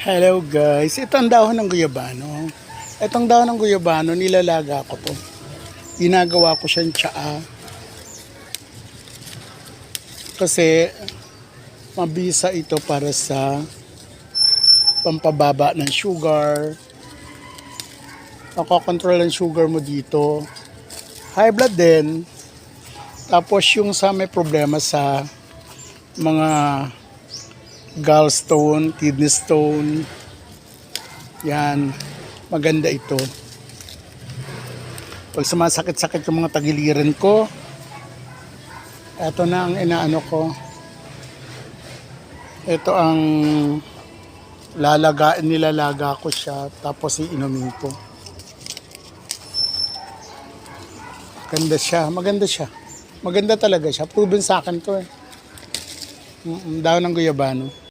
Hello guys, ito ang dahon ng guyabano. Itong dahon ng guyabano, nilalaga ko to. Ginagawa ko siyang tsaa. Kasi mabisa ito para sa pampababa ng sugar. Nakokontrol ang sugar mo dito. High blood din. Tapos yung sa may problema sa mga gallstone, kidney stone. Yan, maganda ito. Pag sumasakit-sakit yung mga tagiliran ko, ito na ang inaano ko. Ito ang lalaga, nilalaga ko siya, tapos iinumin ko. Maganda siya, maganda siya. Maganda talaga siya. Proven sa akin to eh. Daw ng guyabano.